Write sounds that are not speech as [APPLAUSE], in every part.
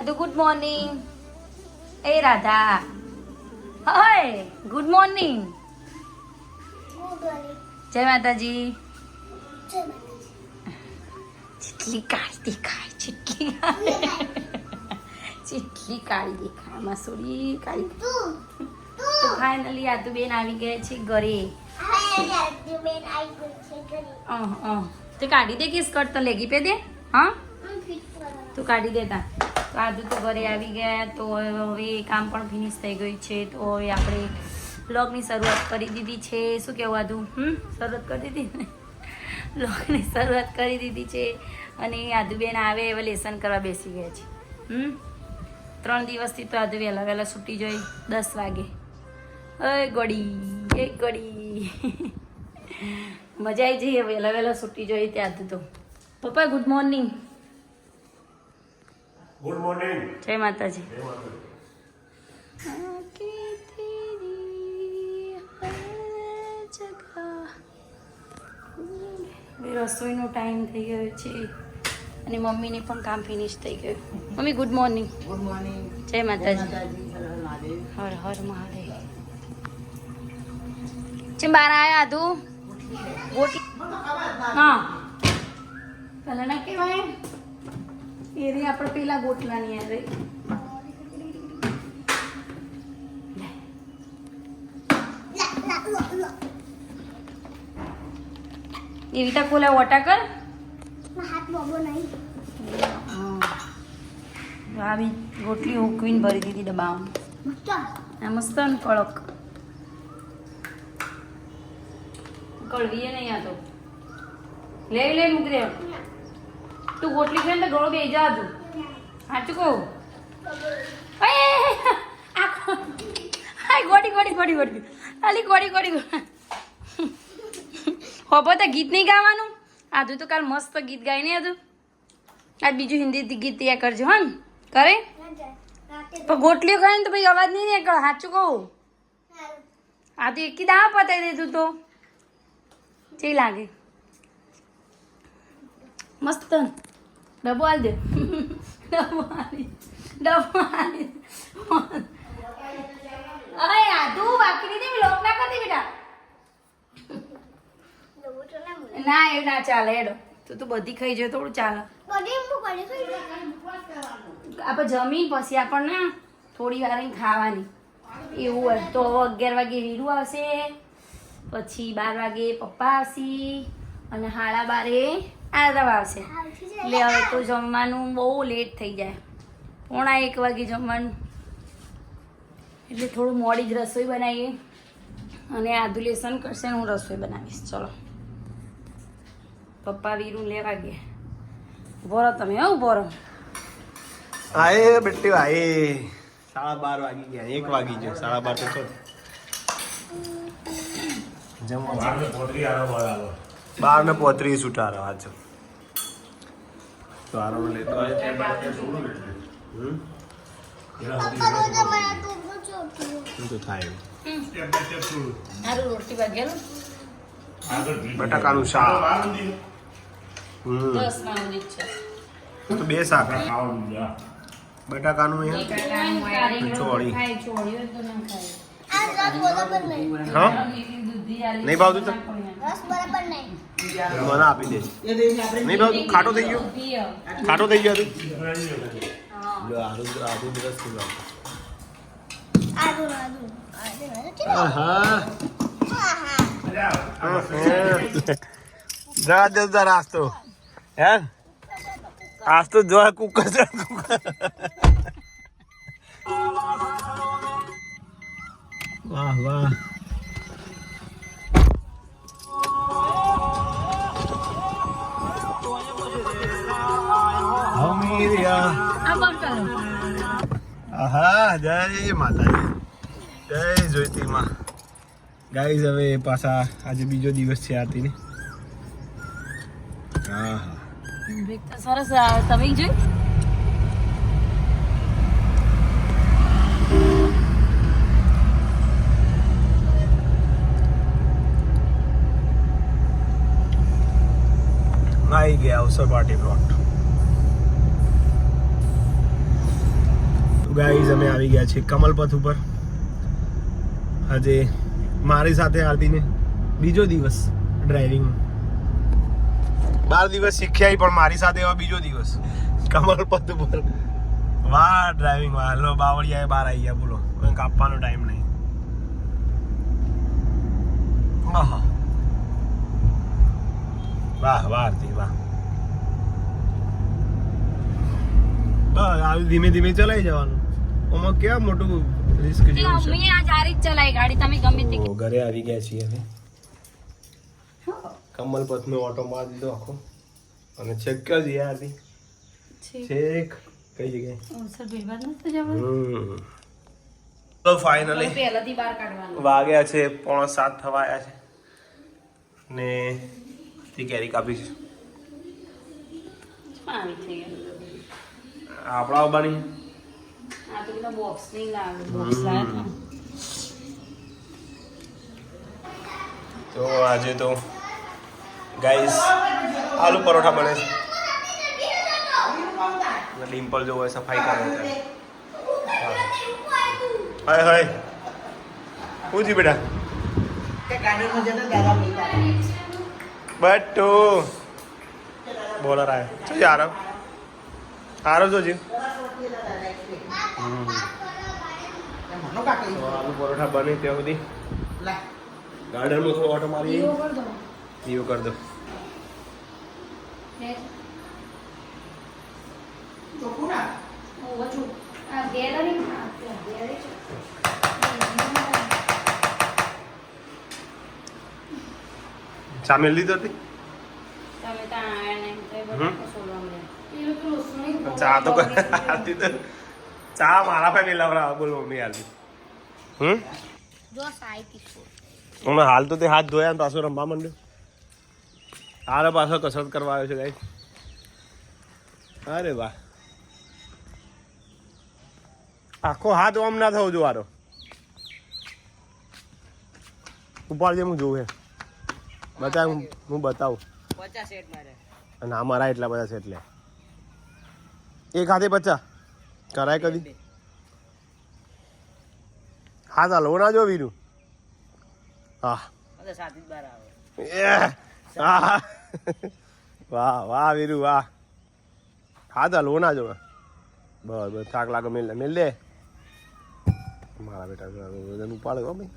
Radhu good morning એ Radha hi good morning જય માતાજી જેટલી કાળી દેખાય જેટલી જેટલી કાળી દેખાય મસૂરી કાળી તો ફાઇનલી આતુબેન આવી ગયા છે ઘરે અહ, અહ. તે કાઢી દે કે સ્કર્ટ તો લેગી પે દે હા તું કાઢી દેતા તો આદુ તો ઘરે આવી ગયા, તો હવે કામ પણ ફિનિશ થઈ ગયું છે, તો હવે આપણે બ્લોગની શરૂઆત કરી દીધી છે. શું કહેવું આદુ? હમ? શરૂઆત કરી દીધી બ્લોગની શરૂઆત કરી દીધી છે અને આદુબેન આવે હવે લેસન કરવા બેસી ગયા છે. હમ? ત્રણ દિવસથી તો આદુ વહેલા વહેલા છૂટી જોઈ, દસ વાગે. અય ગોડી, એ ગોડી. મજા આવી જઈએ, વહેલા વહેલા છૂટી જોઈ ત્યાંથી તો. પપ્પા ગુડ મોર્નિંગ ગુડ મોર્નિંગ જય માતાજી. જય માતાજી. ટાઈમ થઈ ગયો છે અને મમ્મીને પણ કામ ફિનિશ થઈ ગયું. Mummy good morning good morning જય માતાજી. હર હર મહાદેવ. ચેમ બહાર આવ્યા તું? ગોટી હા કલર ના કહેવાય એ રે આપણે પેલા ગોટલાની યાર રે એવી ખોલા વટા કર. હા. આવી રોટલી ઉકવીને ભરી દીધી ડબ્બામાં. આ મસ્ત ને કડક. કળવીએ નહીં આ તો. લઈ લઈ મૂકી દે તું ગોટલી ખાઈને તો ગળો બે જા તું સાચું કહું? ગોટી ગોટી ગોટી ગોટી. આલી ગોટી ગોટી હોબો તો ગીત નહીં ગાવાનું? આધું તો કાલ મસ્ત ગીત ગાય ને આધું આજ બીજું હિન્દી ગીત તૈયાર કરજો, હા ને. કરે? પણ ગોટલીઓ ખાય ને તો ભાઈ અવાજ નહીં નીકળે, સાચું કહું? આ તો એકી દાવા પતાવી દીધું તો. ચી લાગે. મસ્ત. ડબ્બો [LAUGHS] હાલ દે ડબ્બો હાલી ડબ્બો હાલી અરે આધુ બાકી દે લોક ના કરતી બેટા. ના એવું ના ચાલે એડો તું તું બધી ખાઈ જાય થોડું ચાલે. આપણે જમી પછી આપણને થોડી વાર ખાવાની. એવું હોય. તો અગિયાર વાગે વીરું આવશે પછી બાર વાગે પપ્પા આવશે અને હાડા બારે આરવ આવશે. એટલે હવે તો જમવાનું બહુ લેટ થઈ જાય. પોણા એક વાગે જમવાનું. એટલે થોડું મોડી જ રસોઈ બનાવીએ. અને આદુ લેસન કરશે ને હું રસોઈ બનાવીશ. ચલો. પપ્પા વીરું લેવા ગયા. ઊભો રહો તમે હો ઊભો રહો. આયે બેટી આયે. સાડા બાર વાગી ગયા. એક વાગી ગયો. સાડા બાર તો છો જમવા બાર ને પોત્રીસ ઉઠાર તો લેતો તો થાય બટાકાનું શાક. તો બે શાક. બટાકાનું ચોળી. હા? નહીં ભાવતું તો? મને આપી દે. નહીં ભાવ ખાટો થઈ ગયો? ખાટો થઈ ગયો તું હા લો આરું આરું દિવસ તું લો આદુ આદુ આદુ આહા જા દે જા રાસ્તો હે? આજ તો જો કુકર કુકર. વાહ વાહ અમીરિયા આ બંધ કરો આહા જય માતાજી જય જોઈતી માં ગાઈઝ હવે પાછા આજે બીજો દિવસ છે આરતીની હા હા બ્રેક તો સરસ આ તમે જોઈ પાર્ટી પ્લોટ ગાઈઝ અમે આવી ગયા છીએ કમલપથ ઉપર. આજે મારી સાથે આરતીને બીજો દિવસ ડ્રાઇવિંગ બાર દિવસ શીખ્યા પણ મારી સાથે એવા બીજો દિવસ. કમલપથ ઉપર. વાહ ડ્રાઇવિંગ વાહ. લો બાવળિયા બહાર આવી ગયા, બોલો. કાપવાનો ટાઈમ નહીં. વાહ વાહ વાહ, આરતી, વાહ. બસ આવી ધીમે ધીમે ચલાવી જવાનું. ઓમાં કેવા મોટું રિસ્ક જેવું છે? મમ્મી આજ આ રીત ચલાય ગાડી તમે ગમે તે ઘરે આવી ગયા છીએ હવે કમલપથ નો ઓટો મારી દીધો આખો. અને છેક ક્યાં જઈએ આરતી છેક. કઈ જગ્યાએ? સર બિલબાદ નથી જવાનું? તો ફાઇનલી પહેલાથી બહાર કાઢવાનું. વાગ્યા છે પોણા સાત થવા આવ્યા છે. ને તે કેરી કાપી છે. આવી થઈ ગયું. આપણા બની આ તો પેલા બોક્સ નહીં લાવે બોક્સ લાવે તો આજે તો ગાઈસ આલુ પરોઠા બને છે. ડિમ્પલ જો હોય સફાઈ કરે હાય હાય. હું જી બેટા? બટ ગાર્ડનમાં જતા દાદા મિલતા બટુ બોલર આયો. શું છે આરવ જો જી મનો કાકી તો આલુ પરોઠા બને ત્યાં સુધી. લા. ગાર્ડનમાં થોડો ઓટો મારી દીવો કર દો. દીવો કરી દો. સામે લીધો હતી તમે ત્યાં આયા નહીં ચા તો આરતી તો ચા મારા પાસે મિલાવરા બોલ મમ્મી આરતી હમ? જો સાઈ તીખું હમણાં હાલ તો તે હાથ ધોયા ને પાછો રમવા માંડ્યો. તારે પાછો કસરત કરવા આવ્યો છે ગાઈ અરે વાહ. આખો હાથ ઓમ ના થવો જો આરો. ઉપાડજે હું જોઉં હે. બતાવ હું- હું બતાવું. પચાસ સેટ મારે. અને આ મારા એટલા બધા છે એટલે એક હાથે બચ્ચા કરાય કદી. હા ચાલો ના જો વીરું. હા. વાહ વાહ વીરુ વાહ. હાથ હાલવો ના જો બસ બસ થાક લાગે મેલ મેલ દે. મારા બેટા વજન ઉપાડે હો ભાઈ.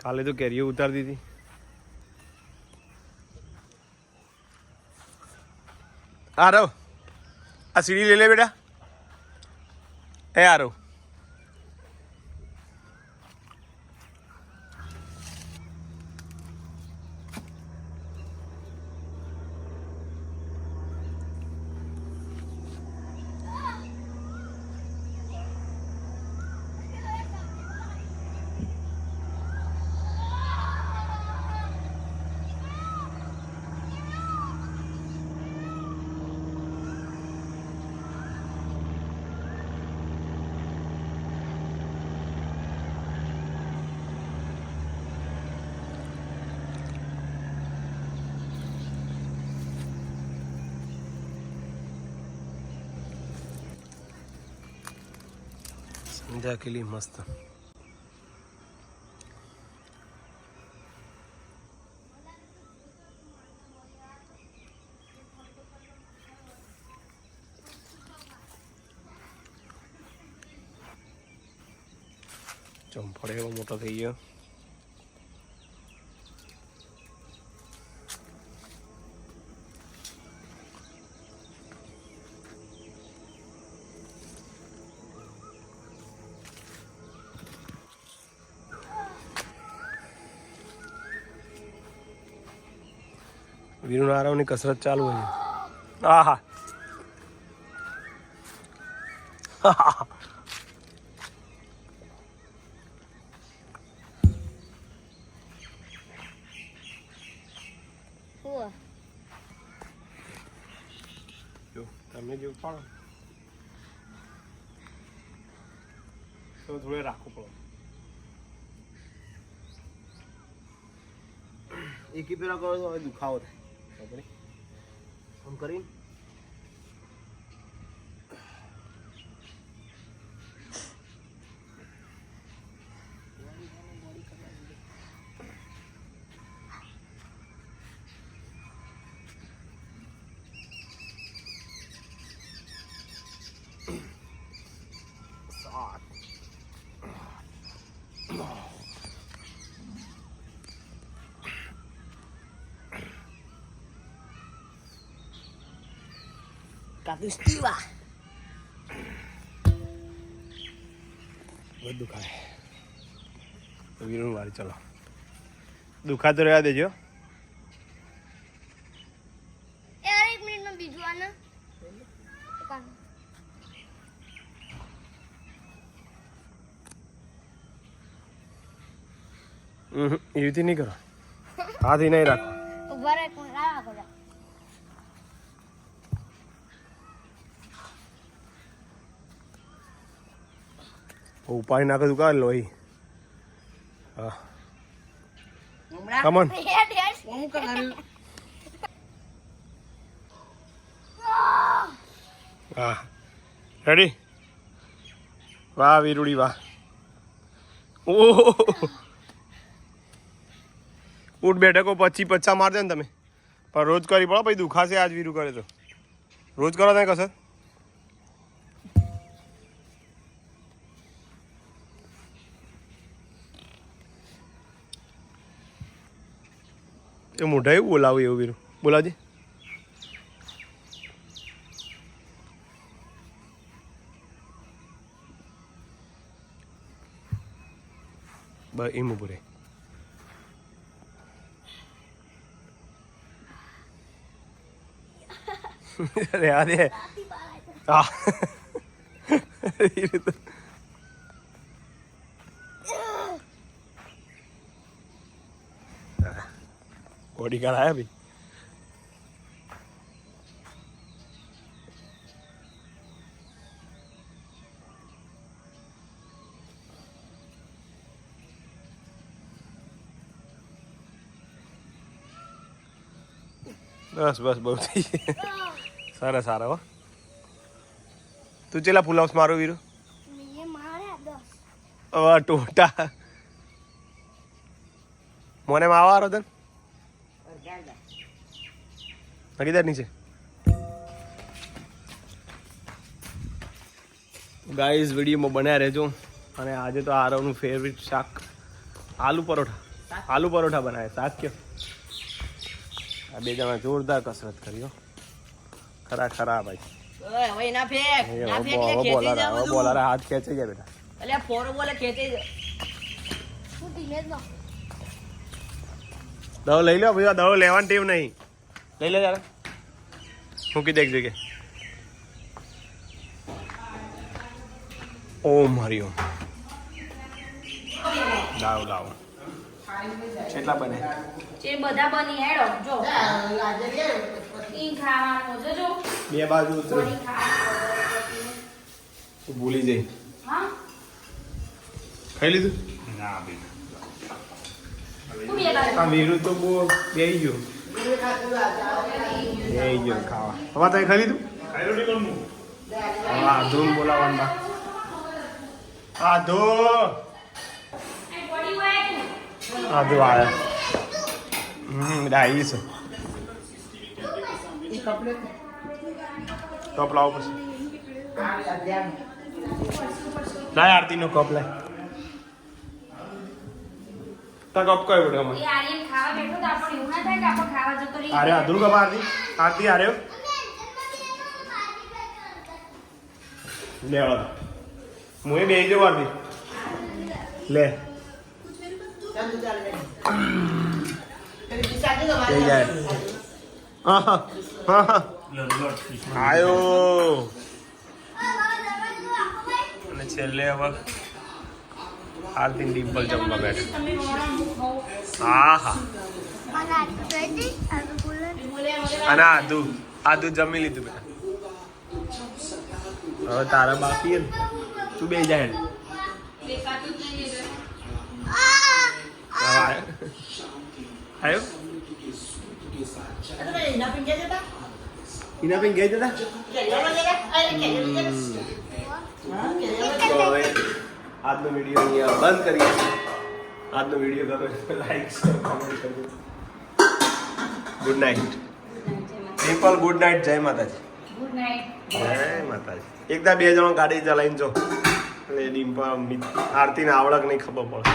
કાલે તો કેરીઓ ઉતારી દીધી. આરવ આ સીડી લઈ લે બેટા. એ આરવ. ઊંધા કિલી મસ્ત ચંપડ એવો મોટો થઈ ગયો વીરુ નારાવની કસરત ચાલુ હોય. આહા. હું જો તમે જે ઉપાડો. તો થોડે રાખવું પડે. એકી પેલા કરો તો હવે દુખાવો થાય. ખબર કરીને? કાતું સ્ટીવા બધું દુખાય. વીરું વાળી ચલો. દુખાતો રહેવા દેજો. એવી રીતે નહીં કરો. હાથી નહીં રાખો. ઊભા રહે કોણ લાવા બધા ઉપાડી નાખે તું કાઢ હા કમન હેડ હેડ હું કરવાનું હા રેડી વાહ વીરુડી વાહ ઓ ઉઠ બેઠકો પછી પચ્છા મારજો ને તમે પણ રોજ કરી પડો પછી દુખાશે આજ વીરું કરે તો રોજ કરો તમે કસર મોઢા એવું બોલાવું એવું વીરુ. બોલાવજે. બસ એમ ઉભું રહે. [LAUGHS] અરે અરે હા [LAUGHS] એ રીતે. બોડીગાર્ડ આયા ભાઈ બસ બસ બહુ થઈ સરસ સારા સારા હો. તું ચેલા ફૂલ હાઉસ મારો વીરુ? ટોટા. મોને માં આવા તન નગીદાર નીચે. ગાઈઝ વિડીયોમાં બન્યા રહેજો. અને આજે તો આરવનું ફેવરિટ શાક આલુ પરોઠા. આલુ પરોઠા બનાવે શાક કયો? આ બે જણા જોરદાર કસરત કર્યો ખરા ખરા ભાઈ. બોલારા હાથ ખેંચી ગયા બેટા. ફોરો બોલે ખેંચી દવો લઈ લો ભાઈ દવ લેવાની ટીમ નહીં. લઈ લે યાર મૂકી દે એક જગ્યાએ. ઓમ. લાવ લાવ કેટલા બને? જે બધા બની હેડો જો. ઈ ખાવાનું જો જો. બે બાજુ ઉતરો. તું ભૂલી જઈ. હા? ખાઈ લીધું? તું બે બાજુ. આ વીરુ તો બહુ બેહી ગયો. બેહી ગયો ખાવા. હવે તમે લીધું? હવે બોલાવવાનું એ હોય આધો આયા. હમ ડાઈ છે. લાવો પછી. લાય આરતીનો કપ લાય તા કપ કયો બેટા અમે એ આર્યન ખાવા બેઠો તો આપણે એવું ના થાય કે આપણે ખાવા જતો અમે અરે આધુન કપ આરતી આરતી આરે લે આવો હું એ બેહી જાઉં આરતી. લે. આયો. અને છેલ્લે હવે આરતી ડિમ્પલ જમવા બેઠે. હું. હા અને આદુ આદુ જમી લીધું બેટા. હવે તારા ને તું બે જાય ને. દેખાતું જ નહીં એટલે. હવે આયો આયો અરે ભાઈ, ના પીંજે જતા? ઈના બેન ગઈ જતા. આજનો વીડિયો અહીંયા બંધ કરીએ આજનો વીડિયો ગમે લાઈક શેર કોમેન્ટ કરજો. Good night simple good night જય માતાજી. ગુડ નાઇટ જય માતાજી. એકદા બે જણા ગાડી ચલાવીને જો. એટલે ડિમ્પલ આરતીને આવડક નહીં ખબર પડે.